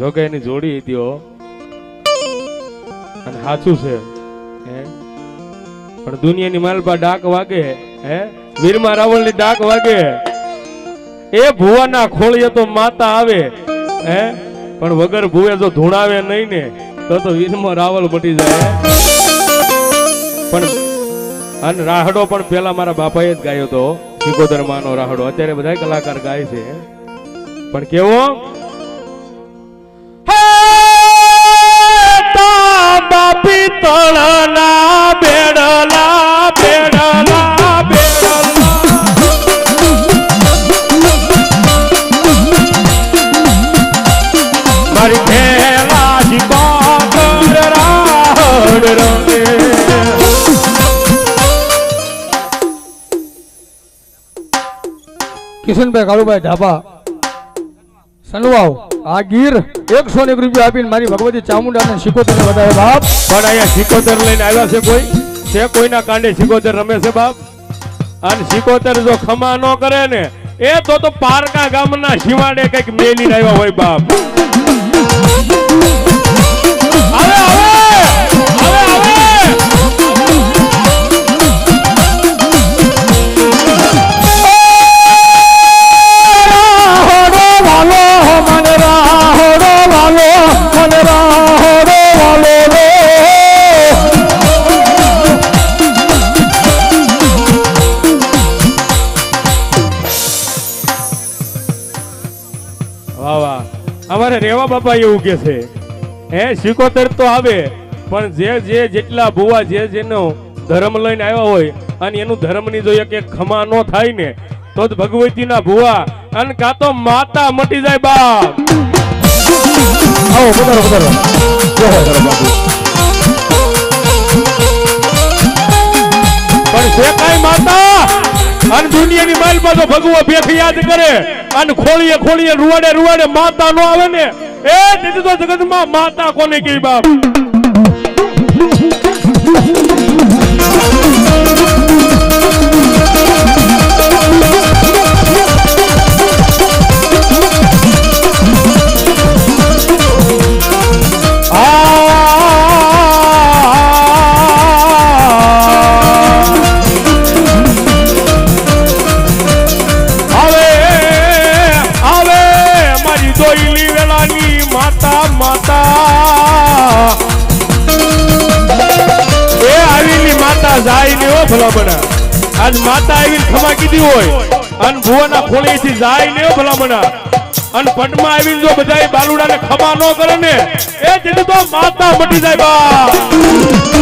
જો કે એની જોડી હતી અને સાચું છે પણ દુનિયાની માલપા ડાક વાગે, હે? વીરમાં રાવણની ડાક વાગે. એ ભુવાના ખોળીએ તો માતા આવે, હે? પણ વગર ભુવે જો ધૂણાવે નહીં ને, તો તો વીરમાં રાવલ મટી જાય પણ અને રાહડો પણ પેલા મારા બાપાએ જ ગાયો હતો સિકોદર માનો રાહડો. અત્યારે બધા કલાકાર ગાય છે પણ કેવો? કિશનભાઈ કાળુભાઈ ઢાબા સનવાવ આ ગીર એકસો ને રૂપિયા આપીને મારી ભગવતી ચામુંડાને ને વધારે બાપ. પણ અહીંયા સિકોતર લઈને આવ્યા છે કોઈ? છે કોઈના કાંડે સિકોતર રમે છે બાપ? અને સિકોતર જો ખમા ન કરે ને, એ તો તો પારકા ગામના શિવાડે કંઈક મેલી આવ્યા હોય બાપ. રેવા બાપા એવું કે છે. હે, સિકોતેર તો આવે, પણ જે જે જેટલા ભુવા જે જેનો ધર્મ લઈને આવ્યા હોય, અને એનું ધર્મની જો એક એક ખમા ન થાય ને, તો જ ભગવતીના ભુવા, અને કાં તો માતા મટી જાય બાપ. આવો પધારો પધારો અને દુનિયાની માલ પાછો ભગવો ભેખ યાદ કરે. અને ખોળીએ ખોળીએ રૂવાડે રૂવાડે માતા નો આવે ને, એ તેથી તો જગતમાં માતા કોને કહી બાપ? આજ માતા આવીને ખમા કીધી હોય. અને ભુવાના ખોળેથી જાય ને ભલામણા. અને પટમાં આવીને જો બધાય બાલુડાને ખમા ન કરે ને, એ જેથી તો માતા મટી જાય બા.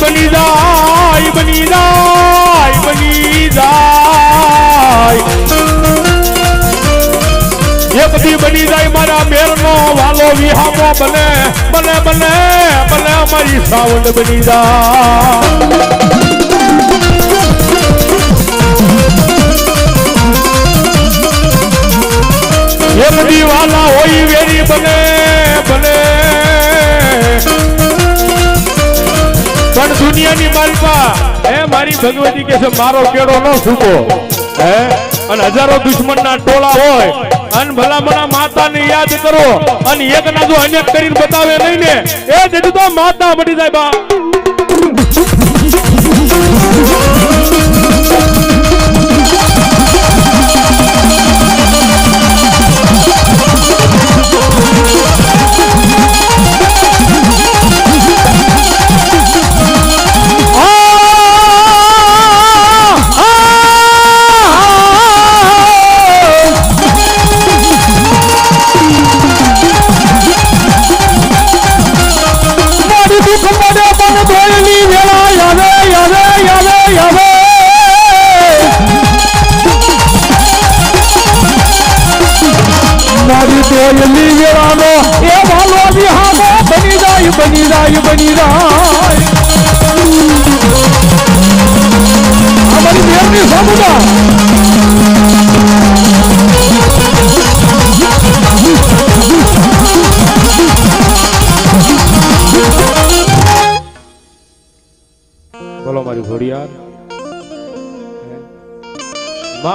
બની જાય બની જાય બની જાય. એ બધી બની જાય મારા મેરનો વાલો વિહામો બને બને બને બને અમારી સાવણ બની જાય. એ બધી વાલા હોય વેરી બને બને. પણ દુનિયાની માલપા હે, મારી ભગવતી કે છે, મારો કેડો ન છૂટો હે, અને હજારો દુશ્મનના ટોળા હોય. અને ભલામણા માતાને યાદ કરો. અને એક ના જો અનેક કરીને બતાવે નહીં ને, એ જેટલું તો માતા મટી જાય બા.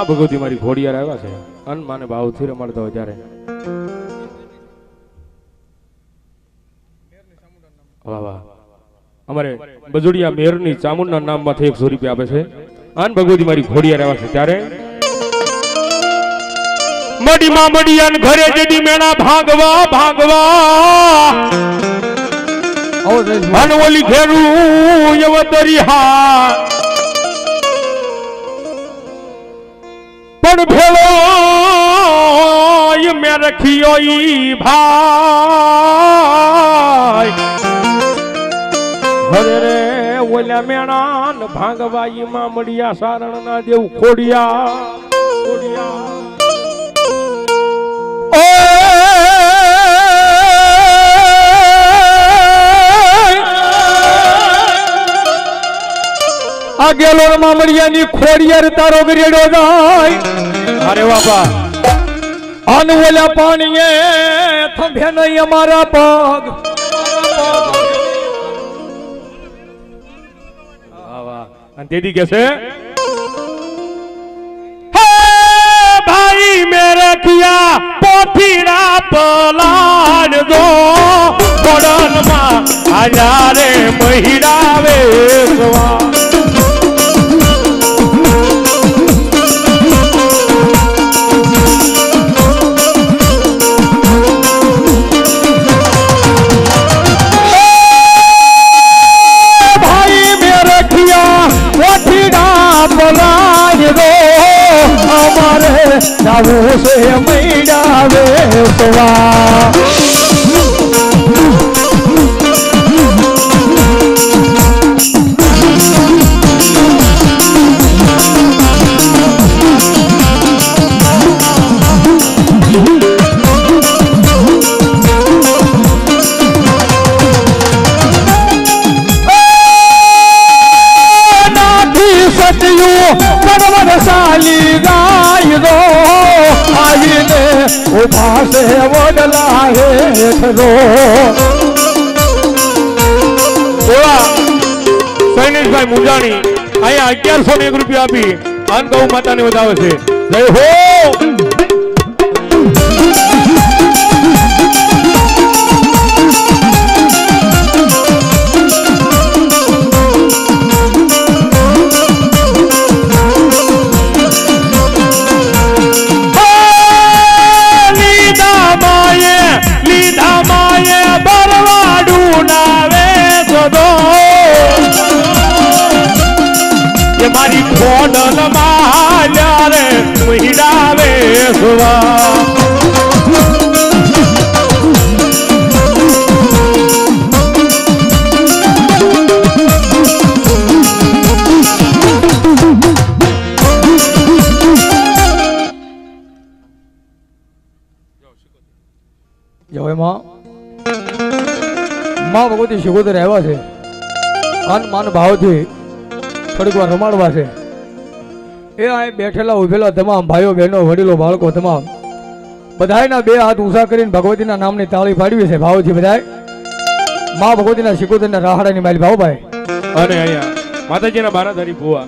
માં ભગવતી મારી ઘોડિયાર આવ્યા છે. અન માને ભાવથી રમાડતા હોય ત્યારે. વાહ વાહ. અમારે બજુડિયા મેરની ચામુંડના નામમાંથી એકસો રૂપિયા આપે છે. અન ભગવતી મારી ઘોડિયાર આવ્યા છે ત્યારે. મડીમાં મડિયાન ઘરે જડી મેણા ભાગવા ભાગવા. જયેશભાઈ. ઘેરું યવતરી હા પણ ભેળો મેં રખ્યો ઈ ભાઈ. હરે રે, ઓલા મેણા ન ભાંગવા ઈ માં મળ્યા સારણ ના દેવ ખોડિયા. ખોડિયા. આ ગેલો મામડિયાની ખોડિયાર તારો ગરેડો જાય. અરે બાપા. અનવલા પાણીએ થંભે નહીં અમારા પગ. અને તેથી કે ભાઈ, મેરે રખિયા પોથીડા પલાડ દો પડનમાં હજારે મહિડા વેસવા. જાવું છે મૈડા વેસવા છે વડલા હેઠ દો એવા સૈનિકભાઈ મુંજાણી અહીંયા અગિયારસો ને એક રૂપિયા આપી. માતા માતાને વધાવે છે. જય હો! જો એમાં માં ભગવતી શિકોતર આવ્યા છે. અન માન ભાવથી થોડીક વાર રમાડવા છે. એ અહીં બેઠેલા ઉભેલા તમામ ભાઈઓ, બહેનો, વડીલો, બાળકો તમામ બધાયના બે હાથ ઊંચા કરીને ભગવતીના નામની તાળી પાડવી છે ભાવથી બધાય. માં ભગવતીના શિકોતરના રાહડાની માલી ભાવભાઈ અને અહીંયા માતાજીના બારાધારી ભુવા.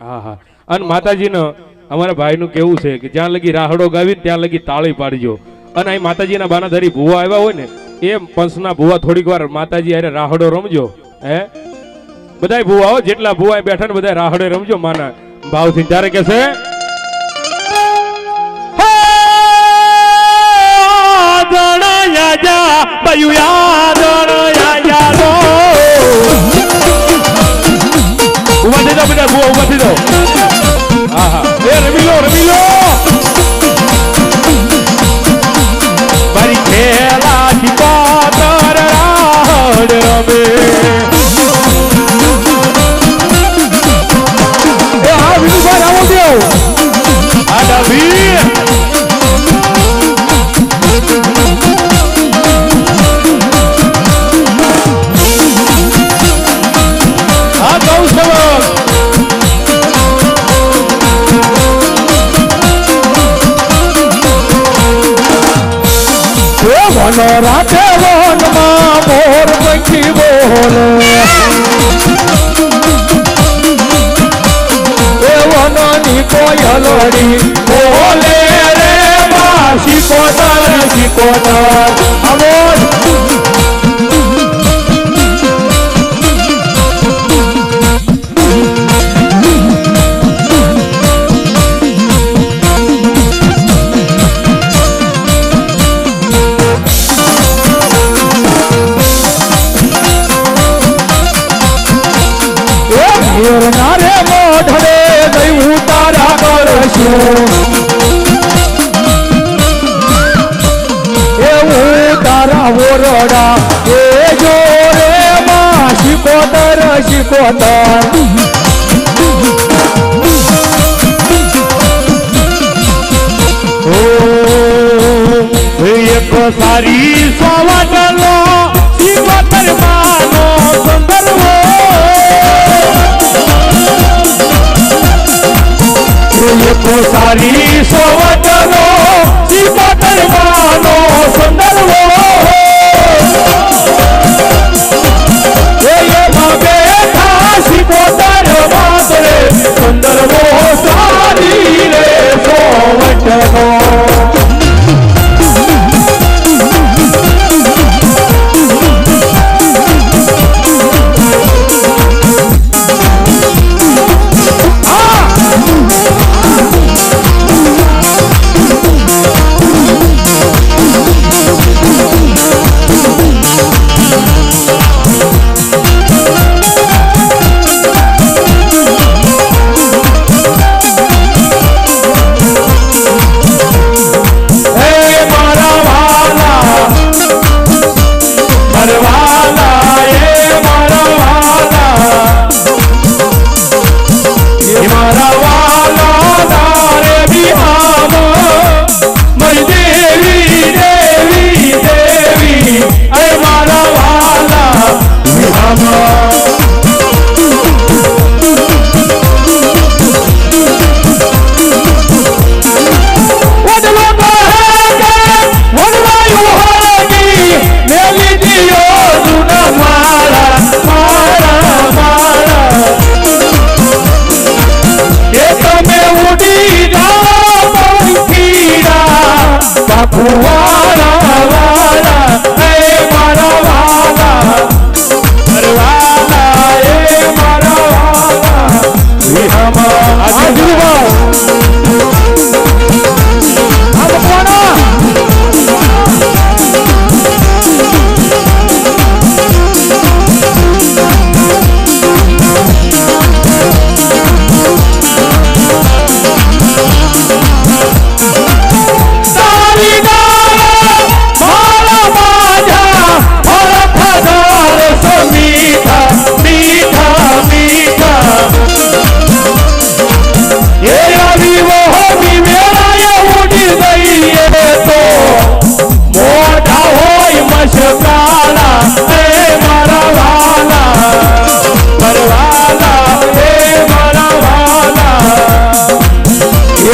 હા હા. અને માતાજીનો અમારા ભાઈનું કેવું છે કે જ્યાં લગી રાહડો ગાવી ત્યાં લગી તાળી પાડજો. અને અહીં માતાજીના બારાધારી ભુવા આવ્યા હોય ને એ પંચના ભુવા થોડીક વાર માતાજી અરે રાહડો રમજો, હે? બધાય ભુવાઓ, જેટલા ભુવા બેઠા ને બધા રાહડે રમજો માના ભાવથી. ત્યારે કે છે જાઓ બેટા ભુવા, ઊભા થઈ જાઓ. રાખે વનમાં મોર પંખી બોલે. વનની કોયલડી બોલે રે માં શિકોતર શિકોતર આવો શિકોતર ઓ એક સારી માનો સંદર્ભો એક સારી સોવડલો શિવતર માનો સંદર્ભો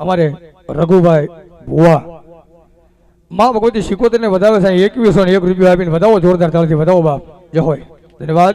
અમારે રઘુભાઈ ભુવા. મા ભગવતી શિકોતર ને વધાવે સાહેબ એકવીસો ને એક રૂપિયા આપીને વધાવો, જોરદાર તાળથી વધાવો બાપ. જય હોય. ધન્યવાદ.